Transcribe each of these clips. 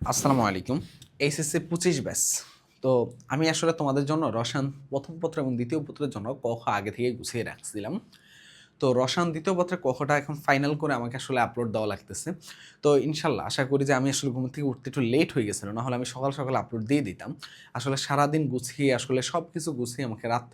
আসসালামু আলাইকুম। এইচএসসি পঁচিশ ব্যাস তো আমি আসলে তোমাদের জন্য রসায়ন প্রথম পত্র এবং দ্বিতীয় পত্রের জন্য ক খ আগে থেকে গুছিয়ে রাখছিলাম। তো রসায়ন দ্বিতীয় পত্রের কখটা এখন ফাইনাল করে আমাকে আসলে আপলোড দেওয়া লাগতেছে। তো ইনশাল্লাহ, আশা করি যে আমি আসলে ঘুম থেকে উঠতে একটু লেট হয়ে গেছিল, নাহলে আমি সকাল সকাল আপলোড দিয়ে দিতাম। আসলে সারাদিন গুছিয়ে, আসলে সব কিছু গুছিয়ে আমাকে রাত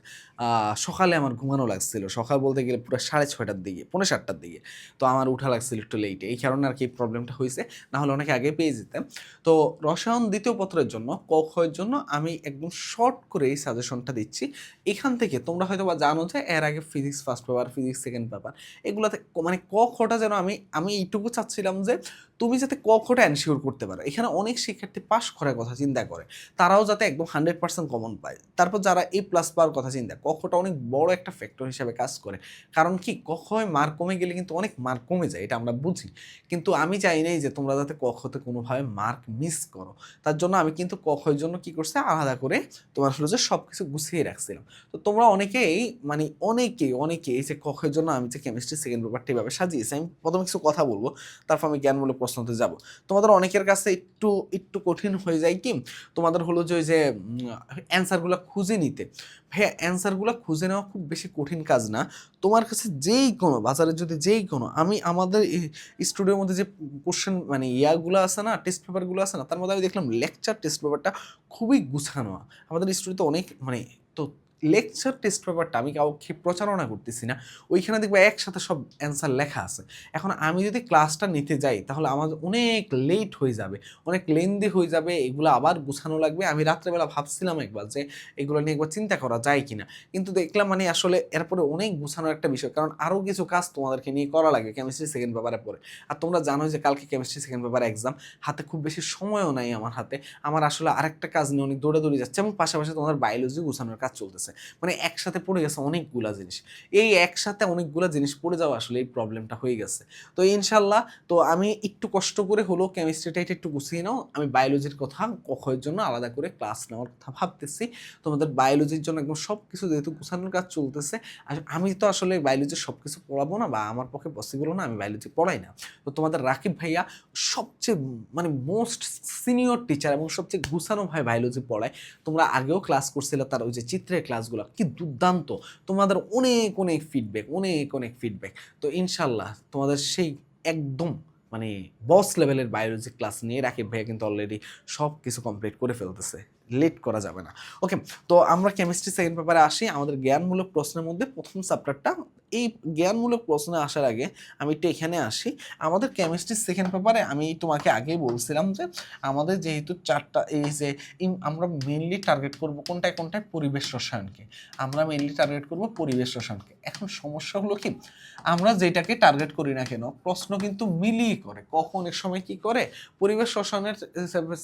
সকালে আমার ঘুমানো লাগছিল। সকাল বলতে গেলে পুরো সাড়ে ছয়টার দিকে, পৌনে সাতটার দিকে। তো আমার উঠা লাগছিল একটু লেটে এই কারণে আর কি প্রবলেমটা হয়েছে না হলে অনেক আগে পেয়ে যেতাম তো রসায়ন দ্বিতীয় পত্রের জন্য, ক জন্য আমি একদম শর্ট করে এই সাজেশনটা দিচ্ছি। এখান থেকে তোমরা হয়তো বা জানো যে এর আগে physics first paper physics second paper এগুলোতে মানে ক যেন আমি আমি এইটুকু চাচ্ছিলাম যে তুমি যাতে ক খটা এনশিওর করতে পারো। এখানে অনেক শিক্ষার্থী পাশ করার কথা চিন্তা করে। তারাও যাতে একদম হান্ড্রেড পার্সেন্ট কমন পায়। তারপর যারা এ প্লাস পাওয়ার কথা চিন্তা ক খটা অনেক বড় একটা ফ্যাক্টর হিসাবে কাজ করে। কারণ কি? ক খয় মার্ক কমে গেলে কিন্তু অনেক মার্ক কমে যায়, এটা আমরা বুঝি। কিন্তু আমি চাই নাই যে তোমরা যাতে ক খতে কোনোভাবে মার্ক মিস করো। তার জন্য আমি কিন্তু ক খয়ের জন্য কি করছি? আলাদা করে তোমার হলো যে সব কিছু গুছিয়ে রাখছিলাম। তো তোমরা অনেকেই মানে অনেকেই অনেকেই যে কখের জন্য আমি যে কেমিস্ট্রি সেকেন্ড পেপারটা এভাবে সাজিয়েছি, আমি প্রথমে কিছু কথা বলব। তারপর আমি জ্ঞানমূলক প্রশ্নতে যাব। তোমাদের অনেকের কাছে একটু একটু কঠিন হয়ে যায় কি? তোমাদের হলো যে, ওই যে অ্যান্সারগুলো খুঁজে নিতে। হ্যাঁ অ্যান্সারগুলো খুঁজে নেওয়া খুব বেশি কঠিন কাজ না। তোমার কাছে যেই কোনো, বাজারে যদি যেই কোনো, আমি আমাদের স্টুডিওর মধ্যে যে কোশ্চেন মানে ইয়াগুলো আছে না টেস্ট পেপারগুলো আছে না, তার মধ্যে আমি দেখলাম লেকচার টেস্ট পেপারটা খুবই গুছানো আমাদের স্টুডিওতে অনেক মানে তো লেকচার টেস্ট পেপারটা আমি কাউকে প্রচারণা করতেছি না। ওইখানে দেখব একসাথে সব অ্যান্সার লেখা আছে। এখন আমি যদি ক্লাসটা নিতে যাই, তাহলে আমার অনেক লেট হয়ে যাবে। অনেক লেন্দি হয়ে যাবে, এগুলো আবার গুছানো লাগবে। আমি রাত্রেবেলা ভাবছিলাম একবার যে, এগুলো নিয়ে একবার চিন্তা করা যায় কি না কিন্তু দেখলাম মানে আসলে এরপরে অনেক গুছানোর একটা বিষয়, কারণ আরও কিছু কাজ তোমাদেরকে নিয়ে করা লাগে কেমিস্ট্রি সেকেন্ড পেপারে পরে। আর তোমরা জানো যে, কালকে কেমিস্ট্রি সেকেন্ড পেপার এক্সাম হাতে খুব বেশি সময়ও নাই আমার হাতে। আমার আসলে আরেকটা কাজ নিয়ে অনেক দৌড়াদৌড়ি যাচ্ছে এবং পাশাপাশি তোমাদের বায়োলজি গুছানোর কাজ চলতেছে। মানে একসাথে পড়ে গেছে অনেকগুলা জিনিস। এই একসাথে অনেকগুলা জিনিস পড়ে যাওয়া আসলে এই প্রবলেমটা হয়ে গেছে। তো ইনশাল্লাহ তো আমি একটু কষ্ট করে হলেও কেমিস্ট্রিটা এটা একটু গুছিয়ে নাও। আমি বায়োলজির কথা কখের জন্য আলাদা করে ক্লাস নেওয়ার কথা ভাবতেছি। তোমাদের বায়োলজির জন্য একদম সব কিছু যেহেতু গুছানোর কাজ চলতেছে আমি তো আসলে বায়োলজির সব কিছু পড়াবো না বা আমার পক্ষে পসিবল না, আমি বায়োলজি পড়াই না। তো তোমাদের রাকিব ভাইয়া সবচেয়ে মানে মোস্ট সিনিয়র টিচার এবং সবচেয়ে গুছানোভাবে বায়োলজি পড়ায়। তোমরা আগেও ক্লাস করছিলে, তার ওই যে চিত্রের ক্লাসগুলো কি দুর্দান্ত। তোমাদের অনেক অনেক ফিডব্যাক অনেক অনেক ফিডব্যাক তো ইনশাল্লাহ তোমাদের সেই একদম মানে বস লেভেলের বায়োলজি ক্লাস নিয়ে রাকিব ভাইয়া কিন্তু অলরেডি সব কিছু কমপ্লিট করে ফেলতেছে। লেট করা যাবে না। ওকে তো আমরা কেমিস্ট্রি সেকেন্ড পেপারে আসি। আমাদের জ্ঞানমূলক প্রশ্নের মধ্যে প্রথম চ্যাপ্টারটা এই জ্ঞানমূলক প্রশ্নে আসার আগে আমি একটু এখানে আসি। আমাদের কেমিস্ট্রি সেকেন্ড পেপারে আমি তোমাকে আগেই বলছিলাম যে, আমাদের যেহেতু চারটা, এই যে আমরা মেনলি টার্গেট করব কোনটায় কোনটায়? পরিবেশ রসায়নকে। আমরা মেনলি টার্গেট করব পরিবেশ রসায়নকে। এখন সমস্যা হলো কি? আমরা যেটাকে টার্গেট করি না কেন, প্রশ্ন কিন্তু মিলিয়ে করে। কখন এক সময় কি করে? পরিবেশ রসায়নের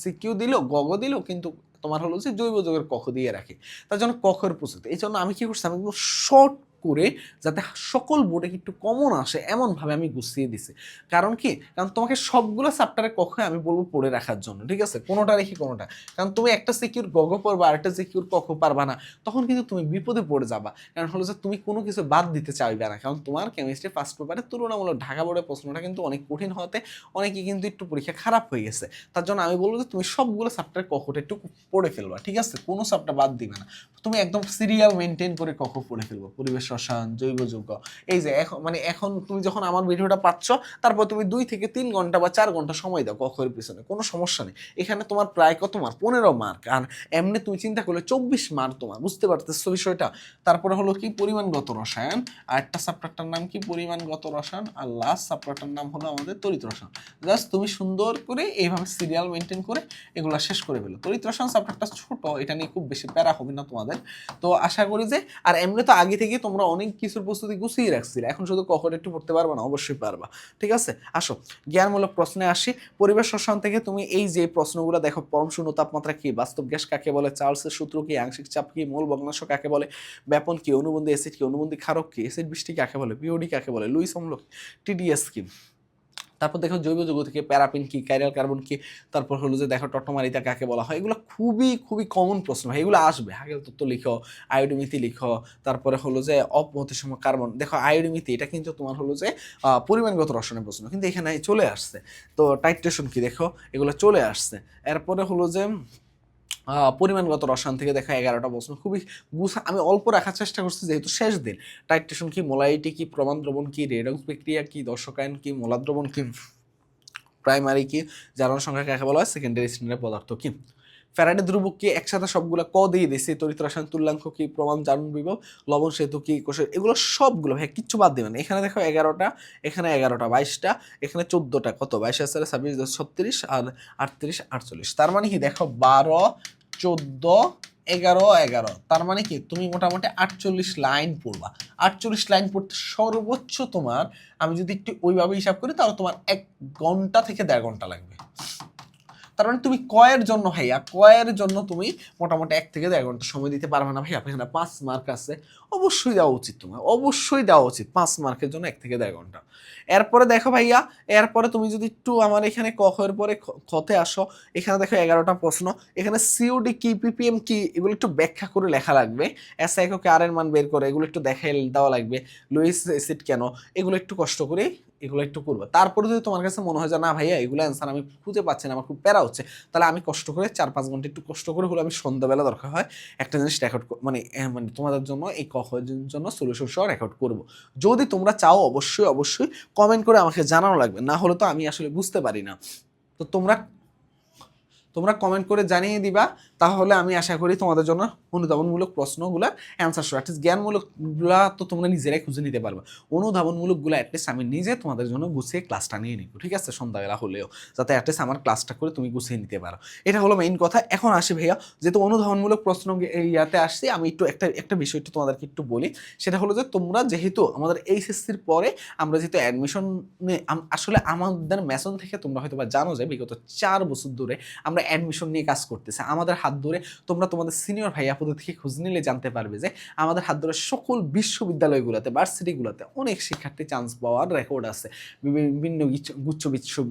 সিকিউ দিল গগ দিল, কিন্তু তোমার হলো যে জৈব যৌগের কখ দিয়ে রাখে। তার জন্য কখের প্রস্তুতি। এই জন্য আমি কি করছি? আমি শর্ট করে যাতে সকল বোর্ডে একটু কমন আসে, এমনভাবে আমি গুছিয়ে দিছি। কারণ কি? কারণ তোমাকে সবগুলো চ্যাপ্টারে কখে আমি বলব পড়ে রাখার জন্য, ঠিক আছে? কোনোটা রেখে কোনোটা। কারণ তুমি একটা সিকিউর গগ পড়বা, আরেকটা সিকিউর কখ পারবা না, তখন কিন্তু তুমি বিপদে পড়ে যাবা। কারণ হলো যে তুমি কোনো কিছু বাদ দিতে চাইবে না। কারণ তোমার কেমিস্ট্রি ফার্স্ট পেপারে তুলনামূলক ঢাকা বোর্ডের প্রশ্নটা কিন্তু অনেক কঠিন হতে অনেকে কিন্তু একটু পরীক্ষা খারাপ হয়ে গেছে। তার জন্য আমি বলব যে তুমি সবগুলো চ্যাপ্টার কখটা একটু পড়ে ফেলবা, ঠিক আছে? কোনো চ্যাপ্টার বাদ দিবে না। তুমি একদম সিরিয়াল মেনটেন করে কখ পড়ে ফেলব পরিবেশ রসায়ন জৈব যৌগ। এই যে এখন মানে এখন তুমি যখন আমার ভিডিওটা পাচ্ছ, তারপর তুমি দুই থেকে তিন ঘণ্টা বা চার ঘণ্টা সময় দাও কখের পিছনে, কোনো সমস্যা নেই। এখানে তোমার প্রায় কত মার্ক? পনেরো মার্ক। আর এমনি তুমি চিন্তা করলে চব্বিশ মার্ক তোমার, বুঝতে পারতেছো বিষয়টা? তারপরে হলো কি পরিমাণগত রসায়ন, আর একটা চ্যাপ্টারটার নাম কি? পরিমাণগত রসায়ন, আর লাস্ট চ্যাপ্টারটার নাম হলো আমাদের তরিত রসায়ন। জাস্ট তুমি সুন্দর করে এইভাবে সিরিয়াল মেনটেন করে এগুলো শেষ করে ফেলো। তড়িৎ রসায়ন চ্যাপ্টারটা ছোট, এটা নিয়ে খুব বেশি প্যারা হবে না তোমাদের। তো আশা করি যে, আর এমনি তো আগে থেকে তোমরা অনেক কিছুর প্রস্তুতি গুছিয়ে রাখছিলে এখন শুধু কখন একটু পড়তে পারবা না, অবশ্যই পারবা। ঠিক আছে? আসো, জ্ঞানমূলক প্রশ্নে আসি। পরিবেশ রসায়ন থেকে তুমি এই যে প্রশ্নগুলো দেখো, পরম শূন্য তাপমাত্রা কি, বাস্তব গ্যাস কাকে বলে, চার্লসের সূত্র কি, আংশিক চাপ কি, মূল ভগ্নাংশ কাকে বলে, ব্যাপন কি, অনুবন্ধী অ্যাসিড কি, অনুবন্ধী ক্ষারক কি অ্যাসিড বৃষ্টি কাকে বলে পিওডি কাকে বলে, লুইস অম্ল টিডিএস কি? তারপর দেখো জৈব যৌগ থেকে প্যারাপিন কি, কাইরাল কার্বন কি, তারপর হলো যে দেখো টটোমারিতা কাকে বলা হয়, এগুলো খুবই খুবই কমন প্রশ্ন হয়, এগুলো আসবে। আগে তত্ত্ব লিখো আয়োডিমিতি লিখো, তারপরে হলো যে অপমতিসম কার্বন। দেখো আয়োডিমিতি এটা কিন্তু তোমার হলো যে পরিমাণগত রসনের প্রশ্ন, কিন্তু এখানে চলে আসছে। তো টাইট্রেশন কি দেখো, এগুলো চলে আসছে। এরপরে হলো যে পরিমাণগত রসায়ন থেকে দেখা এগারোটা প্রশ্ন খুবই গুছা আমি অল্প রাখার চেষ্টা করছি, যেহেতু শেষ দিন। টাইট্রেশন কি, মোলাইটি কি, প্রমাণ দ্রবণ কি, রেডক্স প্রক্রিয়া কি, দর্শকায়ন কি মোলাদ্রবণ কি, প্রাইমারি কি জারণ সংখ্যা কাকে বলা হয়, সেকেন্ডারি স্ট্যান্ডার্ড পদার্থ কি? ফ্যারাডে ধ্রুবক কি একসাথে সবগুলো ক দিয়ে দিয়েছি। তরিত তুল্যাঙ্ক কি, প্রমাণ জারণ বিভব, লবণ, সেতু কি, কোষের, এগুলো সবগুলো ভাই কিচ্ছু বাদ দেবেন এখানে দেখো এগারোটা, এখানে এগারোটা, বাইশটা, এখানে চোদ্দোটা, কত? বাইশ হাজার ছাব্বিশ, ছত্রিশ, আর আটত্রিশ, আটচল্লিশ। তার মানে কি দেখো, বারো, চোদ্দ, এগারো এগারো। তার মানে কি তুমি মোটামুটি আটচল্লিশ লাইন পড়বা। আটচল্লিশ লাইন পড়তে সর্বোচ্চ তোমার, আমি যদি একটু ওইভাবে হিসাব করি, তাহলে তোমার এক ঘণ্টা থেকে দেড় ঘণ্টা লাগবে। তার মানে তুমি কয়ের জন্য, ভাইয়া, কয়ের জন্য তুমি মোটামুটি এক থেকে দেড় ঘণ্টা সময় দিতে পারবে না, ভাইয়া। এখানে পাঁচ মার্ক আছে, অবশ্যই দেওয়া উচিত তোমার, অবশ্যই দেওয়া উচিত পাঁচ মার্কের জন্য এক থেকে দেড় ঘণ্টা। এরপরে দেখো ভাইয়া, এরপরে তুমি যদি একটু আমার এখানে কখের পরে খতে আসো, এখানে দেখো এগারোটা প্রশ্ন, এখানে সিওডি কি পিপিএম কি এগুলো একটু ব্যাখ্যা করে লেখা লাগবে। এস এককে আর এর মান বের করে এগুলো একটু দেখাই দেওয়া লাগবে। লুইস এসিড কেন, এগুলো একটু কষ্ট করে এগুলো একটু করব। তারপরে যদি তোমার কাছে মনে হয় যে, না ভাইয়া, এগুলো অ্যান্সার আমি খুঁজে পাচ্ছি না, আমার খুব প্যারা হচ্ছে, তাহলে আমি কষ্ট করে চার পাঁচ ঘণ্টা একটু কষ্ট করে হলে আমি সন্ধ্যাবেলা দরকার হয় একটা জিনিস রেকর্ড মানে মানে তোমাদের জন্য, এই কখের জন্য সলিউশন সহ রেকর্ড করব। যদি তোমরা চাও, অবশ্যই অবশ্যই কমেন্ট করে আমাকে জানানো লাগবে। না হলে তো আমি আসলে বুঝতে পারি না। তো তোমরা তোমরা কমেন্ট করে জানিয়ে দিবা। তাহলে আমি আশা করি তোমাদের জন্য অনুধাবনমূলক প্রশ্নগুলো অ্যান্সার সহ অ্যাটলিস্ট জ্ঞানমূলকগুলা তো তোমরা নিজেরাই খুঁজে নিতে পারবে। অনুধাবনমূলকগুলো অ্যাটলিস্ট আমি নিজে তোমাদের জন্য গুছিয়ে ক্লাসটা নিয়ে নিব, ঠিক আছে? সন্ধ্যাবেলা হলেও, যাতে অ্যাটলিস্ট আমার ক্লাসটা করে তুমি গুছিয়ে নিতে পারো। এটা হলো মেইন কথা। এখন আসি ভাইয়া, যেহেতু অনুধাবনমূলক প্রশ্ন ইয়াতে আসছি, আমি একটু একটা একটা বিষয় একটু তোমাদেরকে একটু বলি। সেটা হলো যে তোমরা যেহেতু আমাদের এইচএসসির পরে আমরা যেহেতু অ্যাডমিশন আসলে আমাদের মেসন থেকে তোমরা হয়তো বা জানো যে বিগত চার বছর ধরে আমরা অ্যাডমিশন নিয়ে কাজ করতেছি। আমাদের হাত ধরে তোমরা তোমাদের সিনিয়র ভাই আপুদের থেকে খোঁজ নিলে জানতে পারবে যে আমাদের হাত ধরে সকল বিশ্ববিদ্যালয়গুলোতে ভার্সিটিগুলোতে অনেক শিক্ষার্থী চান্স পাওয়ার রেকর্ড আছে। বিভিন্ন গুচ্ছ- বিশ্ব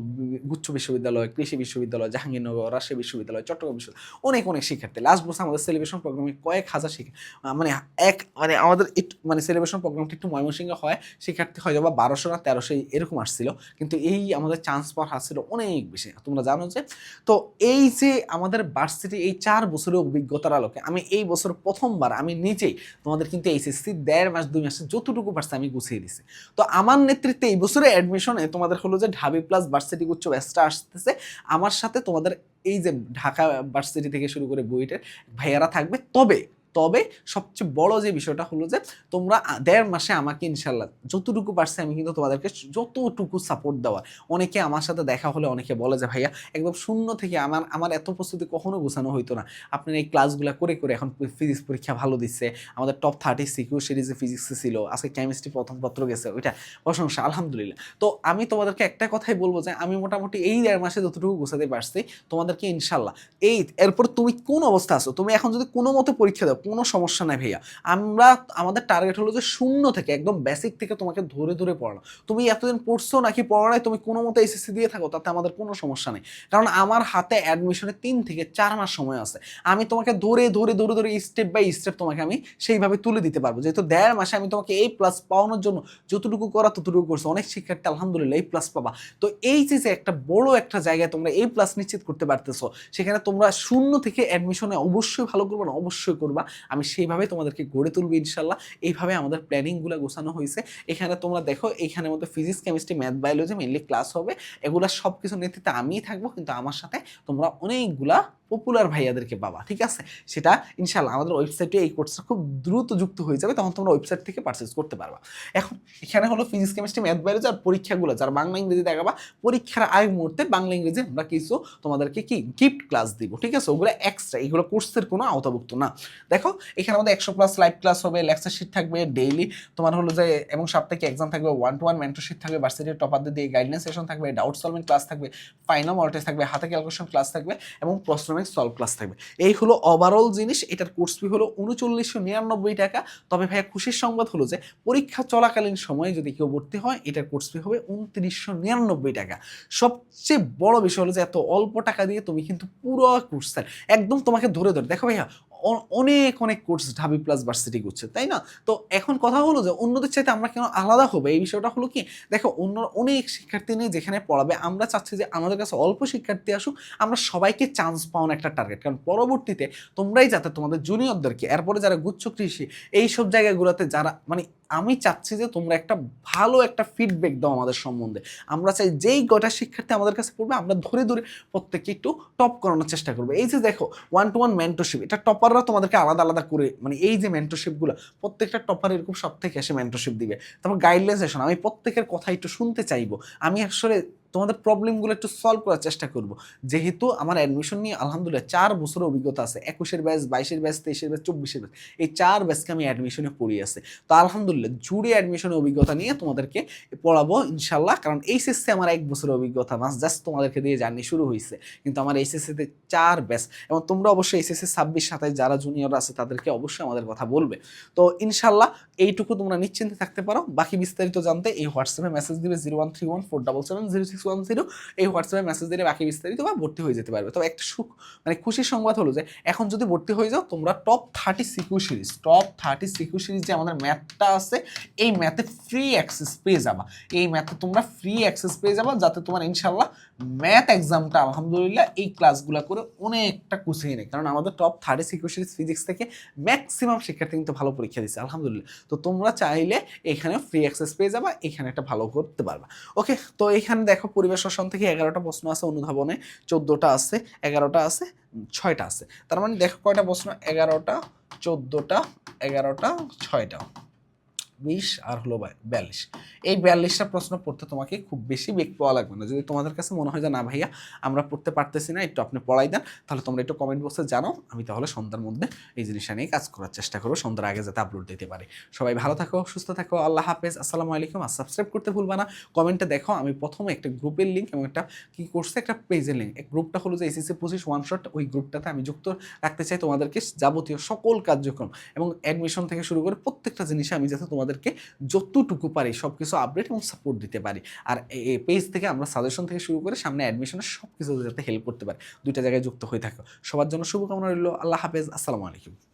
গুচ্ছ বিশ্ববিদ্যালয়, কৃষি বিশ্ববিদ্যালয়, জাহাঙ্গীরনগর, রাজশাহী বিশ্ববিদ্যালয়, চট্টগ্রাম বিশ্ববিদ্যালয় অনেক অনেক শিক্ষার্থী। লাস্ট বছর আমাদের সেলিব্রেশন প্রোগ্রামে কয়েক হাজার শিক্ষা মানে এক মানে আমাদের একটু মানে সেলিব্রেশন প্রোগ্রামটা একটু ময়মনসিংহে হয়, শিক্ষার্থী হয়তো বা বারোশো না তেরোশো এরকম আসছিল, কিন্তু এই আমাদের চান্স পাওয়ার হার ছিল অনেক বেশি। তোমরা জানো যে, তো এই যে আমাদের ভার্সিটি এই চার বছরের অভিজ্ঞতার আলোকে আমি এই বছর প্রথমবার, আমি নিজেই তোমাদের কিন্তু এইচএসসি দেড় মাস, দুই মাসে যতটুকু পারছে আমি গুছিয়ে দিছি। তো আমার নেতৃত্বে এই বছরে অ্যাডমিশনে তোমাদের হলো যে ঢাবি প্লাস ভার্সিটি উচ্চ ব্যাচটা আসতেছে। আমার সাথে তোমাদের এই যে ঢাকা ভার্সিটি থেকে শুরু করে বুয়েটের ভাইয়ারা থাকবে। তবে তবে সবচেয়ে বড় যে বিষয়টা হলো যে তোমরা দেড় মাসে আমাকে ইনশাল্লাহ যতটুকু পারছে আমি কিন্তু তোমাদেরকে যতটুকু সাপোর্ট দেওয়ার অনেকে আমার সাথে দেখা হলে অনেকে বলে যে, ভাইয়া, একদম শূন্য থেকে আমার আমার এত প্রস্তুতি কখনো গোছানো হইতো না। আপনার এই ক্লাসগুলো করে করে এখন ফিজিক্স পরীক্ষা ভালো দিচ্ছে। আমাদের টপ থার্টি সিকিউ সিরিজে ফিজিক্সে ছিল। আজকে কেমিস্ট্রি প্রথম পত্র গেছে। ওইটা প্রশংসা, আলহামদুলিল্লাহ। তো আমি তোমাদেরকে একটা কথাই বলব যে, আমি মোটামুটি এই দেড় মাসে যতটুকু গোছাতে পারছি, তোমাদেরকে ইনশাল্লাহ এই, এরপর তুমি কোন অবস্থা আছো? তুমি এখন যদি কোনো মতে পরীক্ষা দাও কোনো সমস্যা নাই ভাইয়া। আমরা, আমাদের টার্গেট হলো যে শূন্য থেকে, একদম বেসিক থেকে তোমাকে ধরে ধরে পড়ানো। তুমি এতদিন পড়ছো নাকি পড়া নাই, তুমি কোনো মতে এসএসসি দিয়ে থাকো, তাতে আমাদের কোনো সমস্যা নেই। কারণ আমার হাতে অ্যাডমিশনে তিন থেকে চার মাস সময় আছে। আমি তোমাকে ধরে ধরে ধরে ধরে স্টেপ বাই স্টেপ তোমাকে আমি সেইভাবে তুলে দিতে পারব। যেহেতু দেড় মাসে আমি তোমাকে এই প্লাস পাওয়ানোর জন্য যতটুকু করা ততটুকু করছ। অনেক শিক্ষার্থী আলহামদুলিল্লাহ এই প্লাস পাবা। তো এই যে একটা বড় একটা জায়গায় তোমরা এই প্লাস নিশ্চিত করতে পারতেছো, সেখানে তোমরা শূন্য থেকে অ্যাডমিশনে অবশ্যই ভালো করবে না? অবশ্যই করবা। আমি সেইভাবে তোমাদেরকে গড়ে তুলবো ইনশাল্লাহ। এইভাবে আমাদের প্ল্যানিংগুলো গোছানো হয়েছে। এখানে তোমরা দেখো এখানে মধ্যে physics chemistry math biology mainly class হবে। এগুলো সব কিছু নেতৃত্বে আমিই থাকব, কিন্তু আমার সাথে তোমরা অনেকগুলা পপুলার ভাইয়াদেরকে পাবা ঠিক আছে? সেটা ইনশাল্লাহ আমাদের ওয়েবসাইটে এই কোর্সটা খুব দ্রুত যুক্ত হয়ে যাবে, তখন তোমরা ওয়েবসাইট থেকে পারচেস করতে পারবা। এখন, এখানে হলো ফিজিক্স কেমিস্ট্রি ম্যাথ বায়োলজি আর পরীক্ষাগুলো, যার বাংলা ইংরেজি দেখাবা, পরীক্ষার আগ মুহূর্তে বাংলা, ইংরেজি আমরা কিছু তোমাদেরকে কি গিফট ক্লাস দিব, ঠিক আছে? ওগুলো এক্সট্রা এগুলো কোর্সের কোনো আওতাভুক্ত না। দেখো, এখানে আমাদের একশো প্লাস লাইভ ক্লাস হবে লেকচার শিট থাকবে ডেইলি তোমার হলো যে এবং সাপ্তাহিক এক্সাম থাকবে ওয়ান টু ওয়ান মেন্টরশিপ থাকবে ভার্সিটির টপারদের দিয়ে গাইডেন্স সেশন থাকবে ডাউট সলভিং ক্লাস থাকবে ফাইনাল মল থাকবে, হাতে ক্যালকুলেশন ক্লাস থাকবে এবং প্রশ্ন অনেক সলভ ক্লাস থাকবে। এই হলো ওভারঅল জিনিস, এটার কোর্স ফি হলো উনচল্লিশশো নিরানব্বই টাকা। তবে ভাইয়া খুশির সংবাদ হলো যে, পরীক্ষা চলাকালীন সময়ে যদি কেউ ভর্তি হয়, এটার কোর্স ফি হবে উনত্রিশশো নিরানব্বই টাকা। সবচেয়ে বড় বিষয় হলো যে, এত অল্প টাকা দিয়ে তুমি কিন্তু পুরো কোর্স একদম তোমাকে ধরে ধরে। দেখো ভাইয়া অনেক অনেক কোর্স ঢাবি প্লাস ভার্সিটি করছে, তাই না? তো এখন কথা হলো যে অন্যদের চাইতে আমরা কেন আলাদা হবে? এই বিষয়টা হলো কি, দেখো অন্য অনেক শিক্ষার্থী নেই যেখানে পড়াবে, আমরা চাচ্ছি যে আমাদের কাছে অল্প শিক্ষার্থী আসুক, আমরা সবাইকে চান্স পাওয়ার একটা টার্গেট কারণ পরবর্তীতে তোমরাই যাতে তোমাদের জুনিয়রদেরকে এরপরে যারা গুচ্ছ কৃষি, এইসব জায়গাগুলোতে যারা মানে আমি চাচ্ছি যে তোমরা একটা ভালো একটা ফিডব্যাক দাও আমাদের সম্বন্ধে। আমরা চাই যেই গোটা শিক্ষার্থী আমাদের কাছে পড়বে, আমরা ধরে ধরে প্রত্যেককে একটু টপ করানোর চেষ্টা করব। এই যে দেখো ওয়ান টু ওয়ান মেন্টরশিপ এটা টপাররা তোমাদেরকে আলাদা আলাদা করে মানে এই যে মেন্টরশিপগুলো প্রত্যেকটা টপার এরকম সব থেকে এসে মেন্টরশিপ দিবে। তারপর গাইডলাইন আমি প্রত্যেকের কথা একটু শুনতে চাইব। আমি আসলে তোমাদের প্রবলেমগুলো একটু সলভ করার চেষ্টা করব। যেহেতু আমার অ্যাডমিশন নিয়ে আলহামদুলিল্লাহ চার বছরের অভিজ্ঞতা আছে, একুশের ব্যাচ বাইশের ব্যাচ তেইশের ব্যাচ চব্বিশের ব্যাচ এই চার ব্যাচকে আমি অ্যাডমিশনে পড়ি আছে। তো আলহামদুলিল্লাহ জুড়ে অ্যাডমিশনের অভিজ্ঞতা নিয়ে তোমাদেরকে পড়াবো ইনশাল্লাহ কারণ এইচএসসি আমার এক বছরের অভিজ্ঞতা মাস জাস্ট তোমাদেরকে দিয়ে জার্নি শুরু হয়েছে। কিন্তু আমার এইচএসসিতে চার ব্যাচ এবং তোমরা অবশ্যই এইচএসসি ছাব্বিশ সাতাশ যারা জুনিয়র আছে তাদেরকে অবশ্যই আমাদের কথা বলবে। তো ইনশাল্লাহ এইটুকু তোমরা নিশ্চিন্তে থাকতে পারো। বাকি বিস্তারিত জানতে এই হোয়াটসঅ্যাপে মেসেজ দিবে zero one three one four double seven zero six one zero এই হোয়াটসঅ্যাপে মেসেজ দিলে বাকি বিস্তারিত বা ভর্তি হয়ে যেতে পারবে। তবে একটা সুখ মানে খুশির সংবাদ হলো যে, এখন যদি ভর্তি হয়ে যাও, তোমরা top thirty CQ series top thirty CQ series যে আমাদের ম্যাথটা আছে, এই ম্যাথে ফ্রি অ্যাক্সেস পেয়ে যাবা। এই ম্যাথে তোমরা ফ্রি অ্যাক্সেস পেয়ে যাবা, যাতে তোমার ইনশাল্লাহ ম্যাথ এক্সামটা আলহামদুলিল্লাহ, এই ক্লাসগুলো করে অনেকটা কুচিয়ে নেয়। কারণ আমাদের top thirty CQ series physics থেকে ম্যাক্সিমাম শিক্ষার্থী কিন্তু ভালো পরীক্ষা দিচ্ছে আলহামদুলিল্লাহ। তো তোমরা চাইলে এখানে ফ্রি অ্যাক্সেস পেয়ে যাবা, এখানে একটা ভালো করতে পারবা। ওকে তো এখানে দেখো পরিবেশ শাসন থেকে এগারোটা প্রশ্ন আছে অনুধাবনে, চোদ্দোটা আছে, এগারোটা আছে ছয়টা আছে। তার মানে দেখো কয়টা প্রশ্ন? এগারোটা, চোদ্দোটা, এগারোটা, ছয়টা। বিশ আর হলো বিয়াল্লিশ। এই বিয়াল্লিশটা প্রশ্ন পড়তে তোমাকে খুব বেশি বেগ পাওয়া লাগবে না। যদি তোমাদের কাছে মনে হয় যে না ভাইয়া, আমরা পড়তে পারতেছি না, একটু আপনি পড়াই দেন, তাহলে তোমরা একটু কমেন্ট বক্সে জানাও। আমি তাহলে সন্ধ্যার মধ্যে এই জিনিসটা নিয়ে কাজ করার চেষ্টা করব। সন্ধ্যার আগে যাতে আপলোড দিতে পারি। সবাই ভালো থাকো, সুস্থ থাকো, আল্লাহ হাফেজ। আসসালামু আলাইকুম। আর সাবস্ক্রাইব করতে ভুলবা না। কমেন্টে দেখো, আমি প্রথমে একটা গ্রুপের লিঙ্ক এবং একটা কী করছে একটা পেজের লিঙ্ক গ্রুপটা হলো যে এসিসি পঁচিশ ওয়ান শট ওই গ্রুপটাতে আমি যুক্ত রাখতে চাই তোমাদেরকে। যাবতীয় সকল কার্যক্রম এবং অ্যাডমিশন থেকে শুরু করে প্রত্যেকটা জিনিসে আমি যাতে তোমাদেরকে যতটুকু পারি সব কিছু আপডেট এবং সাপোর্ট দিতে পারি। আর এই পেজ থেকে আমরা সাজেশন থেকে শুরু করে সামনে অ্যাডমিশনের সব কিছু যাতে হেল্প করতে পারি। দুইটা জায়গায় যুক্ত হয়ে থাকো। সবার জন্য শুভকামনা রইল। আল্লাহ হাফেজ। আসসালামু আলাইকুম।